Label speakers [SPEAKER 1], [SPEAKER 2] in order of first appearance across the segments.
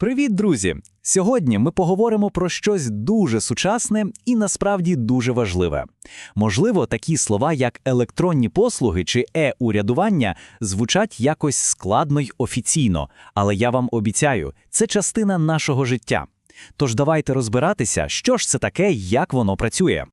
[SPEAKER 1] Привіт, друзі! Сьогодні ми поговоримо про щось дуже сучасне і насправді дуже важливе. Можливо, такі слова, як електронні послуги чи е-урядування, звучать якось складно й офіційно, але я вам обіцяю, це частина нашого життя. Тож давайте розбиратися, що ж це таке, як воно працює.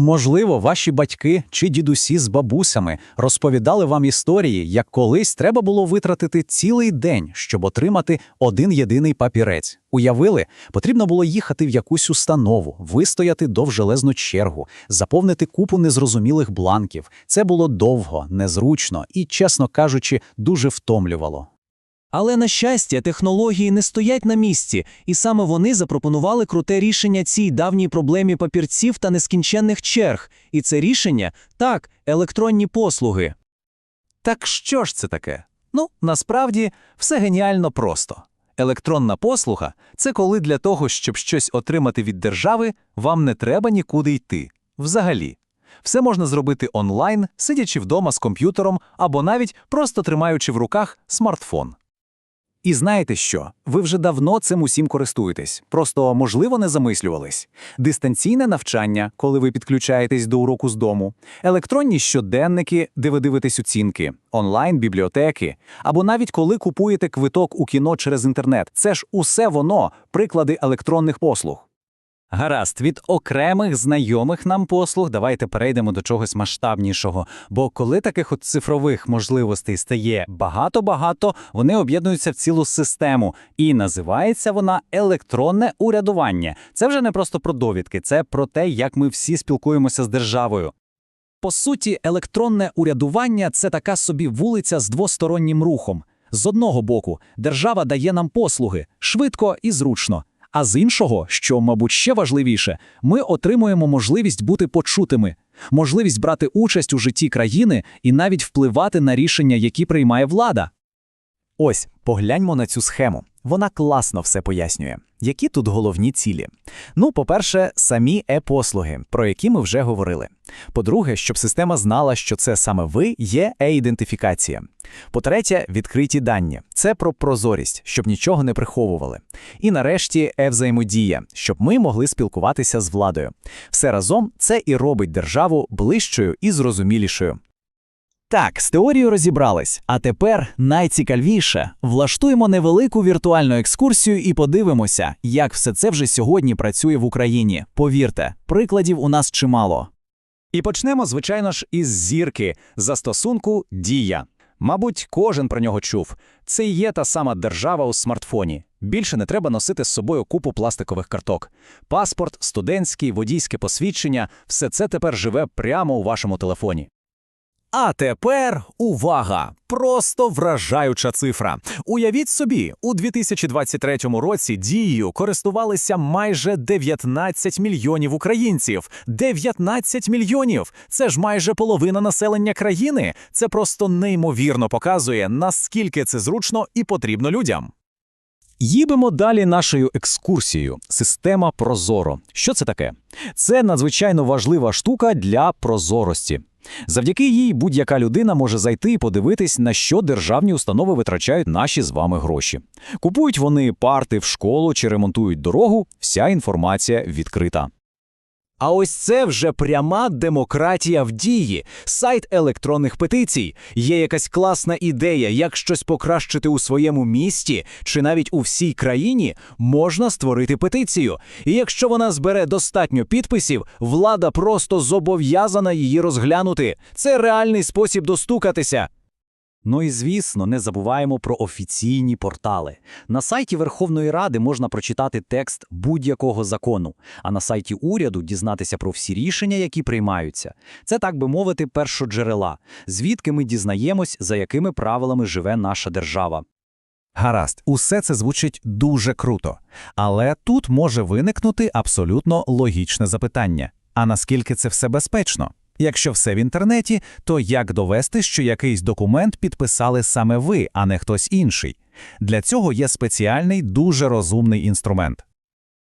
[SPEAKER 2] Можливо, ваші батьки чи дідусі з бабусями розповідали вам історії, як колись треба було витратити цілий день, щоб отримати один єдиний папірець. Уявили, потрібно було їхати в якусь установу, вистояти довжелезну чергу, заповнити купу незрозумілих бланків. Це було довго, незручно і, чесно кажучи, дуже втомлювало.
[SPEAKER 3] Але, на щастя, технології не стоять на місці, і саме вони запропонували круте рішення цій давній проблемі папірців та нескінченних черг. І це рішення так, електронні послуги.
[SPEAKER 1] Так що ж це таке? Ну, насправді, все геніально просто. Електронна послуга це коли для того, щоб щось отримати від держави, вам не треба нікуди йти. Взагалі. Все можна зробити онлайн, сидячи вдома з комп'ютером або навіть просто тримаючи в руках смартфон.
[SPEAKER 2] І знаєте що? Ви вже давно цим усім користуєтесь, просто, можливо, не замислювались. Дистанційне навчання, коли ви підключаєтесь до уроку з дому, електронні щоденники, де ви дивитесь оцінки, онлайн-бібліотеки, або навіть коли купуєте квиток у кіно через інтернет. Це ж усе воно приклади електронних послуг.
[SPEAKER 1] Гаразд, від окремих знайомих нам послуг давайте перейдемо до чогось масштабнішого. Бо коли таких от цифрових можливостей стає багато-багато, вони об'єднуються в цілу систему, і називається вона електронне урядування. Це вже не просто про довідки, це про те, як ми всі спілкуємося з державою.
[SPEAKER 3] По суті, електронне урядування це така собі вулиця з двостороннім рухом. З одного боку, держава дає нам послуги швидко і зручно. А з іншого, що, мабуть, ще важливіше, ми отримуємо можливість бути почутими, можливість брати участь у житті країни і навіть впливати на рішення, які приймає влада.
[SPEAKER 1] Ось, погляньмо на цю схему. Вона класно все пояснює. Які тут головні цілі? Ну, по-перше, самі е-послуги, про які ми вже говорили. По-друге, щоб система знала, що це саме ви є е-ідентифікація. По-третє, відкриті дані. Це про прозорість, щоб нічого не приховували. І нарешті е-взаємодія, щоб ми могли спілкуватися з владою. Все разом це і робить державу ближчою і зрозумілішою. Так, з теорією розібрались. А тепер найцікавіше влаштуємо невелику віртуальну екскурсію і подивимося, як все це вже сьогодні працює в Україні. Повірте, прикладів у нас чимало. І почнемо, звичайно ж, із зірки застосунку Дія. Мабуть, кожен про нього чув. Це і є та сама держава у смартфоні. Більше не треба носити з собою купу пластикових карток. Паспорт, студентський, водійське посвідчення все це тепер живе прямо у вашому телефоні. А тепер увага! Просто вражаюча цифра. Уявіть собі, у 2023 році дією користувалися майже 19 мільйонів українців. 19 мільйонів! Це ж майже половина населення країни. Це просто неймовірно показує, наскільки це зручно і потрібно людям. Їдемо далі нашою екскурсією. Система Прозоро. Що це таке? Це надзвичайно важлива штука для прозорості. Завдяки їй будь-яка людина може зайти і подивитись, на що державні установи витрачають наші з вами гроші. Купують вони парти в школу чи ремонтують дорогу, вся інформація відкрита. А ось це вже пряма демократія в дії, сайт електронних петицій. Є якась класна ідея, як щось покращити у своєму місті чи навіть у всій країні, можна створити петицію. І якщо вона збере достатньо підписів, влада просто зобов'язана її розглянути. Це реальний спосіб достукатися. Ну і звісно, не забуваємо про офіційні портали. На сайті Верховної Ради можна прочитати текст будь-якого закону, а на сайті уряду дізнатися про всі рішення, які приймаються. Це, так би мовити, першоджерела, звідки ми дізнаємось, за якими правилами живе наша держава. Гаразд, усе це звучить дуже круто. Але тут може виникнути абсолютно логічне запитання: а наскільки це все безпечно? Якщо все в інтернеті, то як довести, що якийсь документ підписали саме ви, а не хтось інший? Для цього є спеціальний дуже розумний інструмент.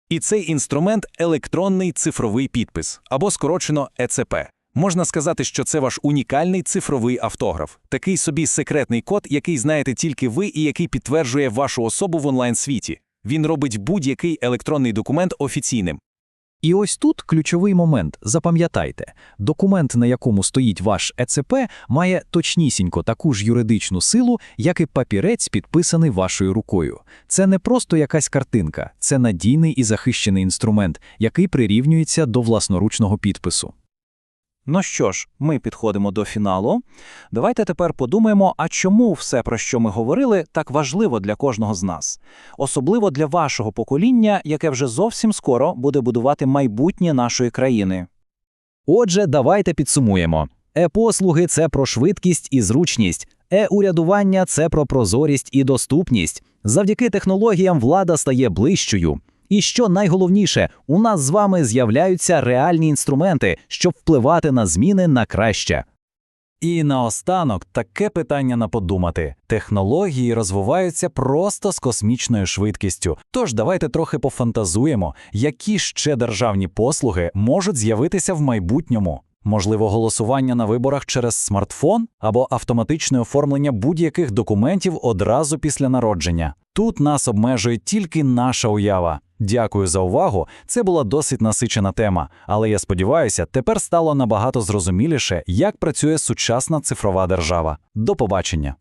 [SPEAKER 1] І цей інструмент електронний цифровий підпис або скорочено ЕЦП. Можна сказати, що це ваш унікальний цифровий автограф, такий собі секретний код, який знаєте тільки ви і який підтверджує вашу особу в онлайн світі. Він робить будь-який електронний документ офіційним.
[SPEAKER 3] І ось тут ключовий момент. Запам'ятайте, документ, на якому стоїть ваш ЕЦП, має точнісінько таку ж юридичну силу, як і папірець, підписаний вашою рукою. Це не просто якась картинка, це надійний і захищений інструмент, який прирівнюється до власноручного підпису.
[SPEAKER 4] Ну що ж, ми підходимо до фіналу. Давайте тепер подумаємо, а чому все, про що ми говорили, так важливо для кожного з нас, особливо для вашого покоління, яке вже зовсім скоро буде будувати майбутнє нашої країни.
[SPEAKER 2] Отже, давайте підсумуємо. Е-послуги це про швидкість і зручність. Е-урядування це про прозорість і доступність. Завдяки технологіям влада стає ближчою. І що найголовніше, у нас з вами з'являються реальні інструменти, щоб впливати на зміни на краще.
[SPEAKER 3] І наостанок таке питання на подумати. Технології розвиваються просто з космічною швидкістю. Тож давайте трохи пофантазуємо, які ще державні послуги можуть з'явитися в майбутньому. Можливо, голосування на виборах через смартфон або автоматичне оформлення будь-яких документів одразу після народження. Тут нас обмежує тільки наша уява. Дякую за увагу. Це була досить насичена тема, але я сподіваюся, тепер стало набагато зрозуміліше, як працює сучасна цифрова держава. До побачення.